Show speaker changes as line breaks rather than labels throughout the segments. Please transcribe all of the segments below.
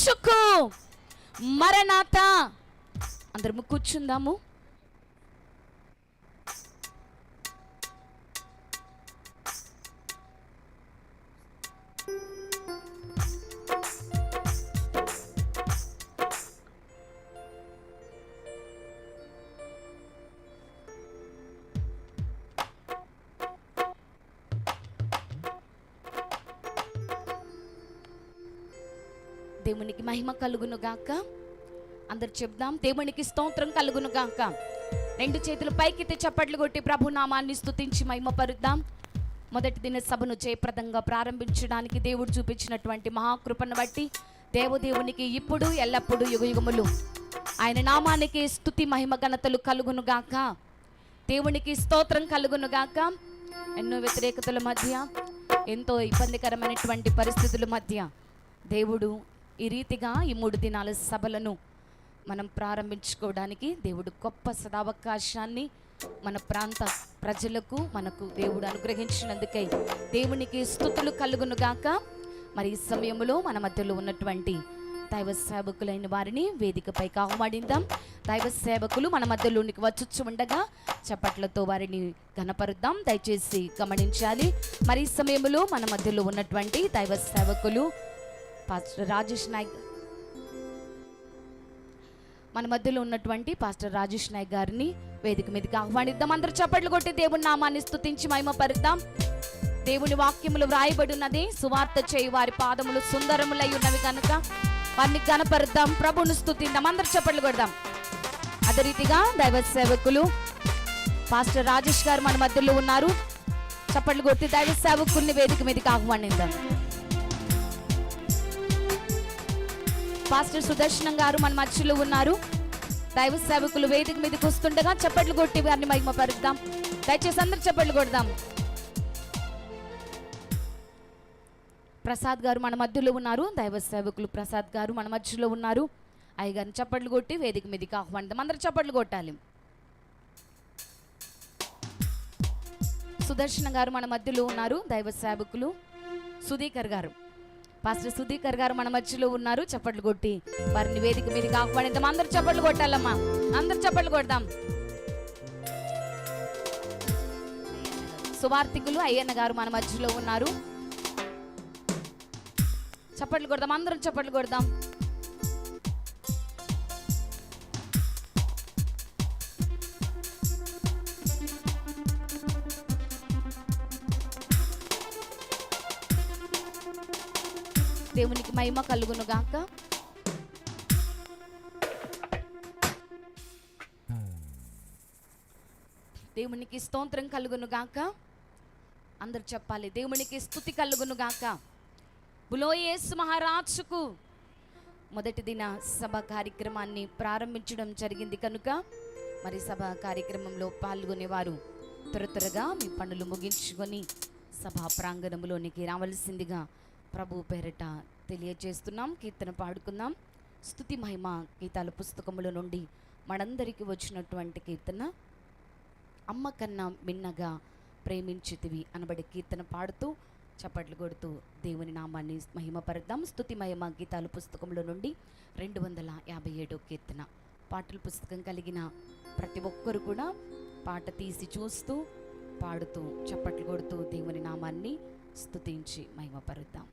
యేసుకు మరణాత. అందరము కూర్చుందాము. దేవునికి మహిమ కలుగును గాక. అందరు చెప్దాం దేవునికి స్తోత్రం కలుగును గాక. రెండు చేతులు పైకెత్తి చప్పట్లు కొట్టి ప్రభు నామాన్ని స్థుతించి మహిమపరుద్దాం. మొదటి దిన సభను జయప్రదంగా ప్రారంభించడానికి దేవుడు చూపించినటువంటి మహాకృపను బట్టి దేవదేవునికి ఇప్పుడు ఎల్లప్పుడూ యుగయుగములు. ఆయన నామానికి స్తుతి మహిమ ఘనతలు కలుగును గాక. దేవునికి స్తోత్రం కలుగును గాక. ఎన్నో వ్యతిరేకతల మధ్య ఎంతో ఇబ్బందికరమైనటువంటి పరిస్థితుల మధ్య దేవుడు ఈ రీతిగా ఈ మూడు దినాల సభలను మనం ప్రారంభించుకోవడానికి దేవుడు గొప్ప సదావకాశాన్ని మన ప్రాంత ప్రజలకు మనకు దేవుడు అనుగ్రహించినందుకై దేవునికి స్థుతులు కలుగునుగాక మరి ఈ సమయంలో మన మధ్యలో ఉన్నటువంటి దైవ సేవకులైన వారిని వేదికపైకి ఆహ్వానిద్దాం దైవ సేవకులు మన మధ్యలోనికి వచ్చుచ్చు ఉండగా చప్పట్లతో వారిని గణపరుద్దాం దయచేసి గమనించాలి. మరి ఈ సమయంలో మన మధ్యలో ఉన్నటువంటి దైవ సేవకులు పాస్టర్ రాజేష్ నాయక్ మన మధ్యలో ఉన్నటువంటి పాస్టర్ రాజేష్ నాయక్ గారిని వేదిక మీదకి ఆహ్వానిద్దాం. అందరూ చప్పట్లు కొట్టి దేవుని నామాన్ని స్థుతించి మహిమపరుద్దాం. దేవుని వాక్యములు వ్రాయబడి ఉన్నది సువార్త చేయి వారి పాదములు సుందరములై ఉన్నవి కనుక వారిని కనపరుద్దాం ప్రభుని స్థుతిద్దాం అందరూ చప్పట్లు కొడదాం. అదే రీతిగా దైవ సేవకులు పాస్టర్ రాజేష్ గారు మన మధ్యలో ఉన్నారు. చప్పట్లు కొట్టి దైవ సేవకుల్ని వేదిక మీదకి ఆహ్వానిద్దాం. పాస్టర్ సుదర్శనం గారు మన మధ్యలో ఉన్నారు. దైవ సేవకులు వేదిక మీదకి వస్తుండగా చప్పట్లు కొట్టి వారిని మహిమపరుద్దాం. దయచేసి అందరు చప్పట్లు కొడదాం. ప్రసాద్ గారు మన మధ్యలో ఉన్నారు. దైవ సేవకులు ప్రసాద్ గారు మన మధ్యలో ఉన్నారు. అయ్యగారిని చప్పట్లు కొట్టి వేదిక మీదకి ఆహ్వానిద్దాం. అందరు చప్పట్లు కొట్టాలి. సుదర్శన గారు మన మధ్యలో ఉన్నారు. దైవ సేవకులు సుధీకర్ గారు. పాస్టర్ సుధీకర్ గారు మన మధ్యలో ఉన్నారు. చప్పట్లు కొట్టి. వారిని వేదిక మీదకి ఆహ్వానిద్దాం. అందరు చప్పట్లు కొట్టాలమ్మా. అందరు చప్పట్లు కొడదాం. సువార్థికులు అయ్యన్న గారు మన మధ్యలో ఉన్నారు. చప్పట్లు కొడదాం. అందరం చప్పట్లు కొడదాం. దేవునికి మహిమ కలుగును గాక దేవునికి స్తోత్రం కలుగును గాక అందరు చెప్పాలి దేవునికి స్థుతి కలుగును గాక బులోయేస్ మహారాజుకు మొదటి దిన సభ కార్యక్రమాన్ని ప్రారంభించడం జరిగింది కనుక మరి సభ కార్యక్రమంలో పాల్గొనేవారు త్వర త్వరగా మీ పనులు ముగించుకొని సభా ప్రాంగణంలోనికి రావలసిందిగా ప్రభు పేరట తెలియజేస్తున్నాం కీర్తన పాడుకుందాం. స్తుతి మహిమ గీతాల పుస్తకముల నుండి మనందరికీ వచ్చినటువంటి కీర్తన. అమ్మ కన్నా మిన్నగా ప్రేమించితివి అనబడే కీర్తన పాడుతూ చప్పట్లు కొడుతూ దేవుని నామాన్ని మహిమపరదాం స్థుతిమయమ మహిమ గీతాల పుస్తకంలో నుండి రెండు వందల యాభై ఏడో కీర్తన. పాటల పుస్తకం కలిగిన ప్రతి ఒక్కరు కూడా పాట తీసి చూస్తూ పాడుతూ చప్పట్లు కొడుతూ దేవుని నామాన్ని స్థుతించి మహిమపరుద్దాం.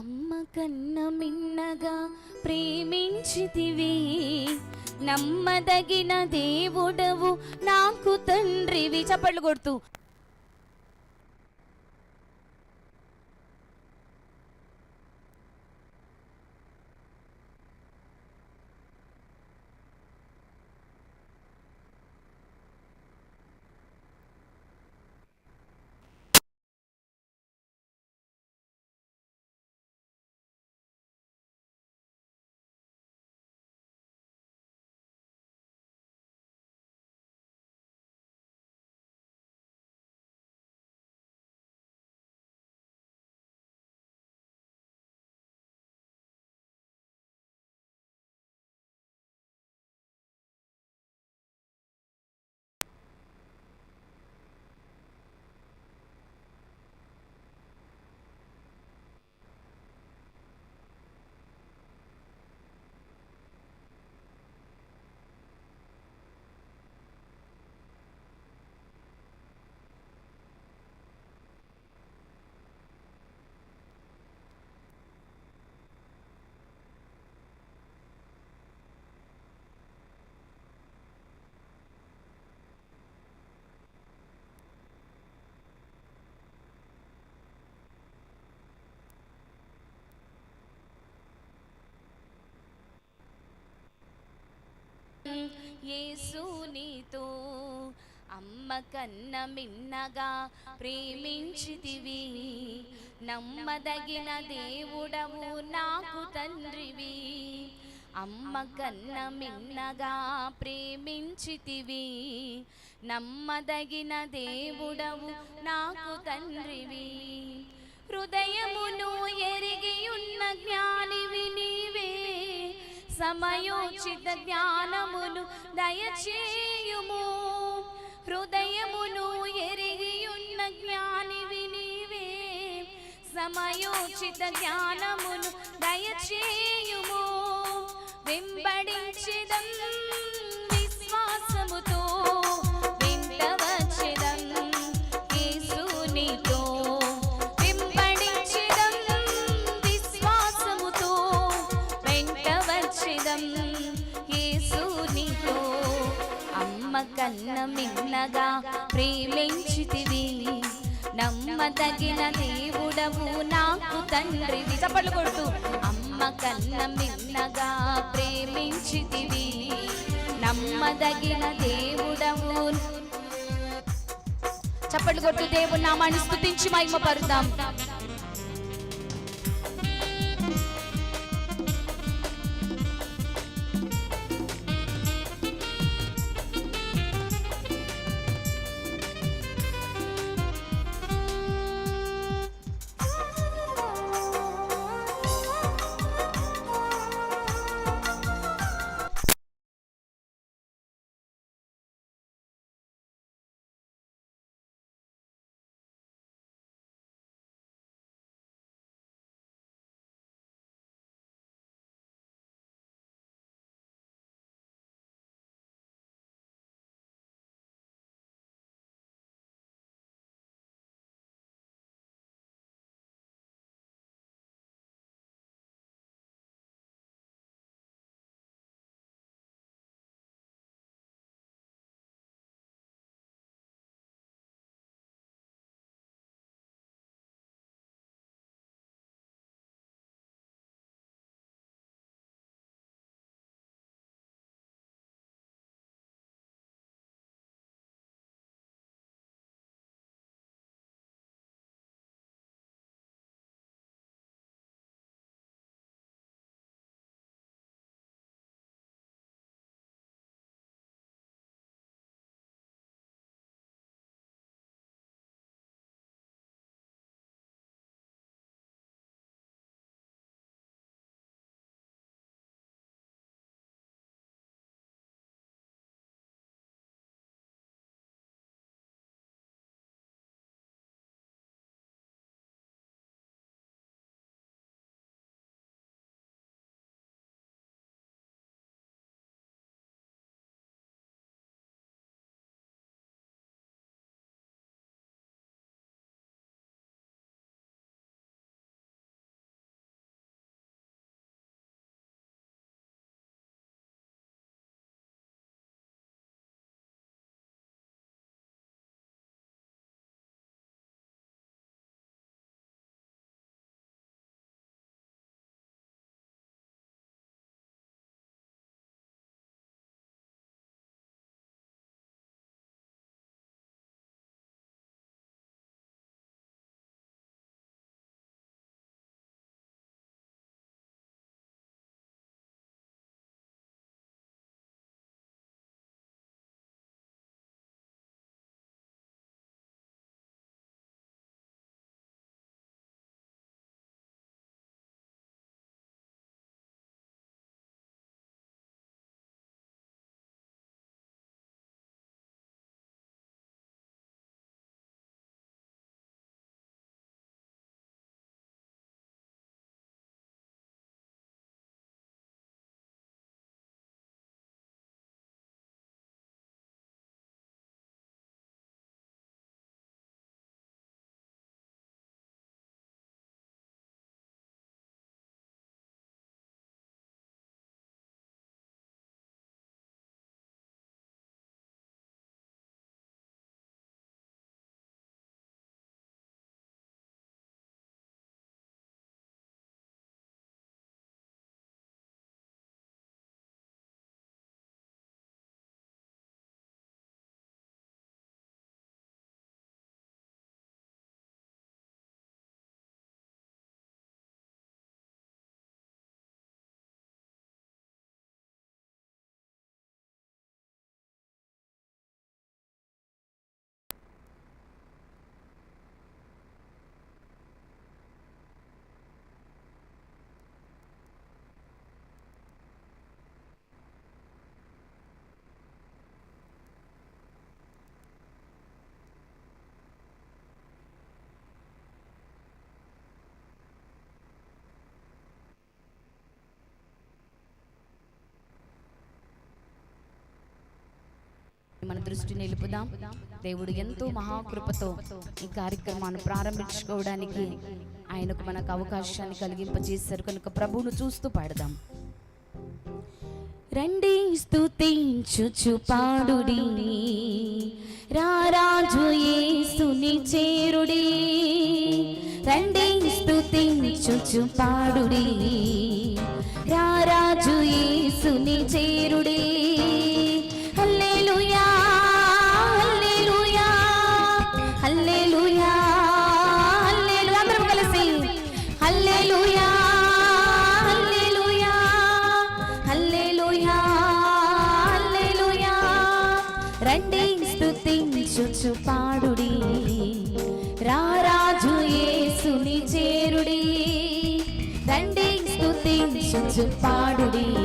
అమ్మ కన్న మిన్నగా ప్రేమించితివి. నమ్మదగిన దేవుడవు నాకు తండ్రివి. చప్పట్లు కొడుతూ. అమ్మ కన్న మిన్నగా ప్రేమించితివి. నమ్మదగిన దేవుడవు నాకు తండ్రివి. అమ్మ కన్న మిన్నగా ప్రేమించితివి. నమ్మదగిన దేవుడవు నాకు తండ్రివి. హృదయమును ఎరిగి ఉన్న జ్ఞానివి నీవే. సమయోచిత జ్ఞానమును దయచేయుము. హృదయమును ఎరిగియున్న ఉన్న జ్ఞానివి నీవే. సమయోచిత జ్ఞానమును దయచేయుము. వెంబడించెదం ప్రేమించితివి. నమ్మదగిన దేవుడవు నాకు తండ్రివి. చప్పట్లు కొడుతూ అమ్మ కన్న మిన్నగా ప్రేమించితివి. నమ్మదగిన దేవుడవు. చప్పట్లు కొట్టు దేవుడు నామాన్ని స్థుతించి మహిమ పరుదాం మన దృష్టి నిలుపుదాం. దేవుడు ఎంతో మహాకృపతో ఈ కార్యక్రమాన్ని ప్రారంభించుకోవడానికి ఆయనకు మనకు అవకాశాన్ని కలిగింపజేశారు. కనుక ప్రభువును చూస్తూ పాడదాం. రండి స్తుతించుచు పాడుడి. రారాజు యేసుని చేరుడి. రండి స్తుతించుచు పాడుడి. రారాజు యేసుని చేరుడి. கொஞ்சம் பாடுடி.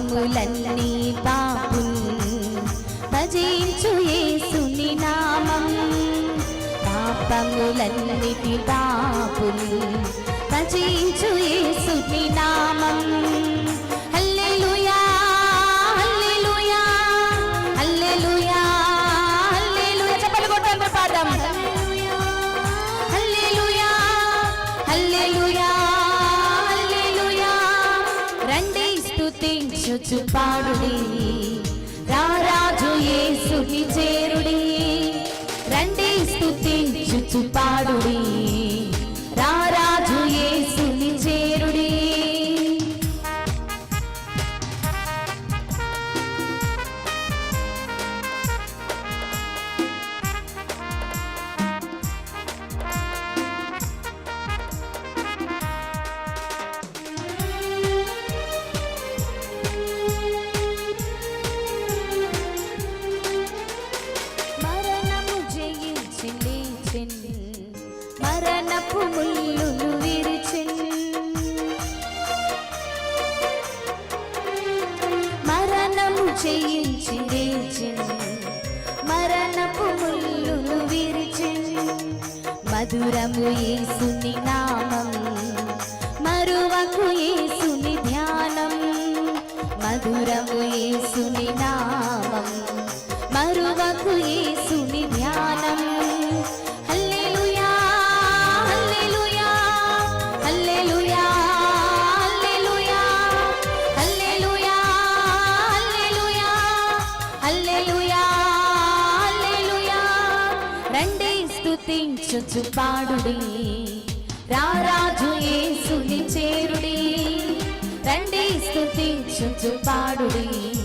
పాపములన్నీ పాపు భజించు యేసుని నామం పాపములన్నిటి పాపులు భజించు యేసుని నామం స్తుతించుచు పాడుడి రారాజు యేసుని చేరుడి. రండి స్తుతించుచు పాడుడి మధురము ఏసుని నామం మరువకు ఏసుని ధ్యానం. హల్లెలూయా హల్లెలూయా హల్లెలూయా హల్లెలూయా హల్లెలూయా హల్లెలూయా హల్లెలూయా హల్లెలూయా. రండి స్తుతించుచు పాడుడి. ആഘോഷിച്ചു പാടുടീ.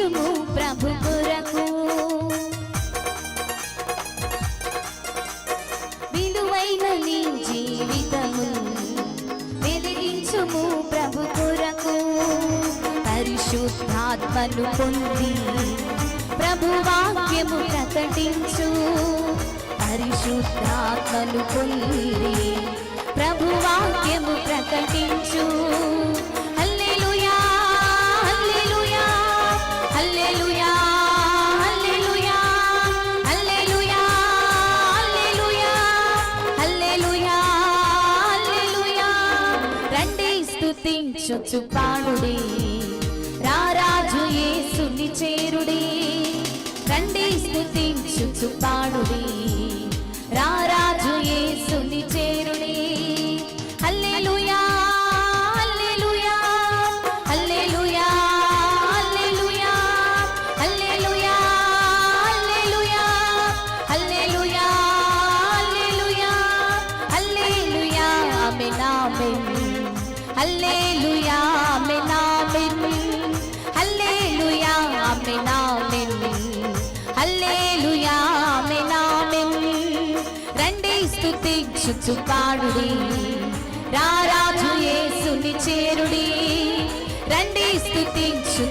వెలిగించుము ప్రభు కొరకు విలువైన నీ జీవితము వెలిగించుము ప్రభు కొరకు పరిశుద్ధాత్మను పొంది ప్రభు వాక్యము ప్రకటించు. పరిశుద్ధాత్మను పొంది రక్షించొచ్చు పాలుడే రారాజు యేసుని చేరుడి. రండి స్థుతించుచు పాడుడే. యేసు పాడుడి రారాజు యేసుని చేరుడి. రండి స్థుతించు